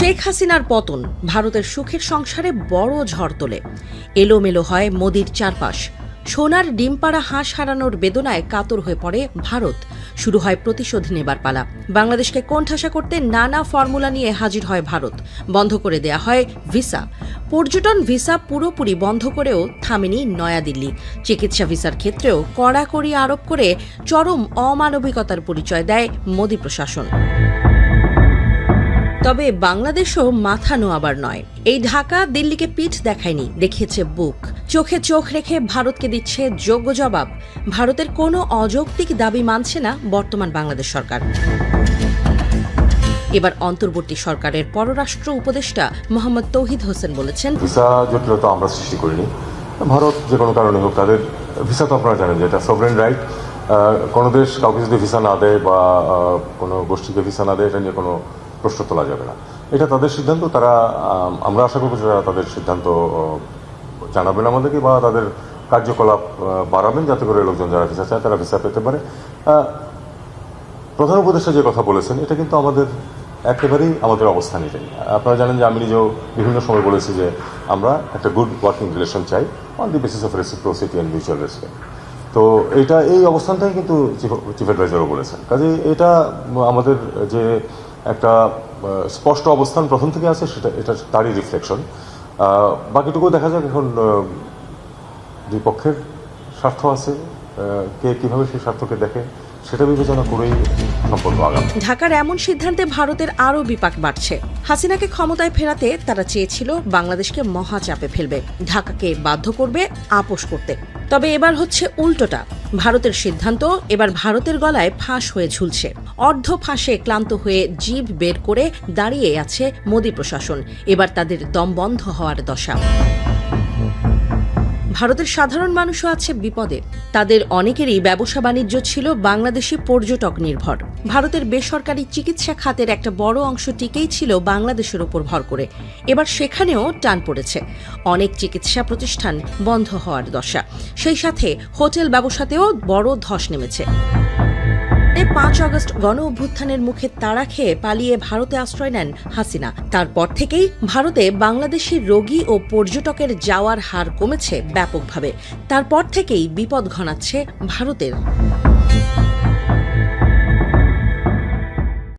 শেখ হাসিনার পতন ভারতের সুখের সংসারে বড় ঝড় তোলে। এলোমেলো হয় মোদির চারপাশ। সোনার ডিমপাড়া হাঁস হারানোর বেদনায় কাতর হয়ে পড়ে ভারত। শুরু হয় প্রতিশোধ নেবার পালা। বাংলাদেশকে কোণঠাসা করতে নানা ফর্মুলা নিয়ে হাজির হয় ভারত। বন্ধ করে দেয়া হয় ভিসা। পর্যটন ভিসা পুরোপুরি বন্ধ করেও থামেনি নয়াদিল্লি। চিকিৎসা ভিসার ক্ষেত্রেও কড়াকড়ি আরোপ করে চরম অমানবিকতার পরিচয় দেয় মোদী প্রশাসন। তবে বাংলাদেশও মাথা নোয়াবার নয়। এই ঢাকা দিল্লিকে পিঠ দেখায়নি, দেখিয়েছে বুক। চোখে চোখ রেখে ভারতকে দিচ্ছে যোগ্য জবাব। ভারতের কোনো অযৌক্তিক দাবি মানছে না বর্তমান বাংলাদেশ সরকার। এবার অন্তর্বর্তী সরকারের পররাষ্ট্র উপদেষ্টা মোহাম্মদ তৌহিদ হোসেন বলেছেন, ভিসা জটিলতা আমরা সৃষ্টি করিনি। ভারত যে কোনো কারণে হোক, তাদের ভিসা তো আপনারা জানেন যে এটা সভরেন রাইট কোনো দেশ কাউকে যদি ভিসা না দেয় বা কোনো গোষ্ঠীকে ভিসা না দেয়, এটা নিয়ে কোনো প্রশ্ন তোলা যাবে না। এটা তাদের সিদ্ধান্ত, তারা আমরা আশা করব যে তারা তাদের সিদ্ধান্ত জানাবেন আমাদেরকে বা তাদের কার্যকলাপ বাড়াবেন যাতে করে লোকজন যারা ভিসা চায় তারা ভিসা পেতে পারে। প্রধান উপদেষ্টা যে কথা বলেছেন, এটা কিন্তু আমাদের একেবারেই আমাদের অবস্থান এটাই আপনারা জানেন যে আমি নিজেও বিভিন্ন সময় বলেছি যে আমরা একটা গুড ওয়ার্কিং রিলেশন চাই on the basis of reciprocity and mutual respect তো এটা, এই অবস্থানটাই কিন্তু চিফ অ্যাডভাইজারও বলেছেন। কাজে এটা, আমাদের যে একটা স্পষ্ট অবস্থান প্রথম থেকে আছে, সেটা, এটা তারই রিফ্লেকশন বাকিটুকু দেখা যাক এখন দুই পক্ষের স্বার্থ আছে কে কীভাবে সেই স্বার্থকে দেখে। সেটা বিবেচনা করেই আগাম। ঢাকার এমন সিদ্ধান্তে ভারতের আরও বিপাক বাড়ছে। হাসিনাকে ক্ষমতায় ফেরাতে তারা চেয়েছিল বাংলাদেশকে মহাচাপে ফেলবে। ঢাকাকে বাধ্য করবে আপোষ করতে। তবে এবার হচ্ছে উল্টোটা। ভারতের সিদ্ধান্ত এবার ভারতের গলায় ফাঁস হয়ে ঝুলছে। অর্ধ ফাঁসে ক্লান্ত হয়ে জিভ বের করে দাঁড়িয়ে আছে মোদী প্রশাসন। এবার তাদের দম বন্ধ হওয়ার দশা। ভারতের সাধারণ মানুষও আছে বিপদে। তাদের অনেকেরই ব্যবসা বাণিজ্য ছিল বাংলাদেশি পর্যটক নির্ভর। ভারতের বেসরকারি চিকিৎসা খাতের একটা বড় অংশ টিকেই ছিল বাংলাদেশের ওপর ভর করে। এবার সেখানেও টান পড়েছে। অনেক চিকিৎসা প্রতিষ্ঠান বন্ধ হওয়ার দশা। সেই সাথে হোটেল ব্যবসাতেও বড় ধস নেমেছে। পাঁচ আগস্ট গণ অভ্যুত্থানের মুখে তাড়া খেয়ে পালিয়ে ভারতে আশ্রয় নেন হাসিনা। তারপর থেকেই ভারতে বাংলাদেশি রোগী ও পর্যটকের যাওয়ার হার কমেছে ব্যাপকভাবে। তারপর থেকেই বিপদ ঘনাচ্ছে ভারতের।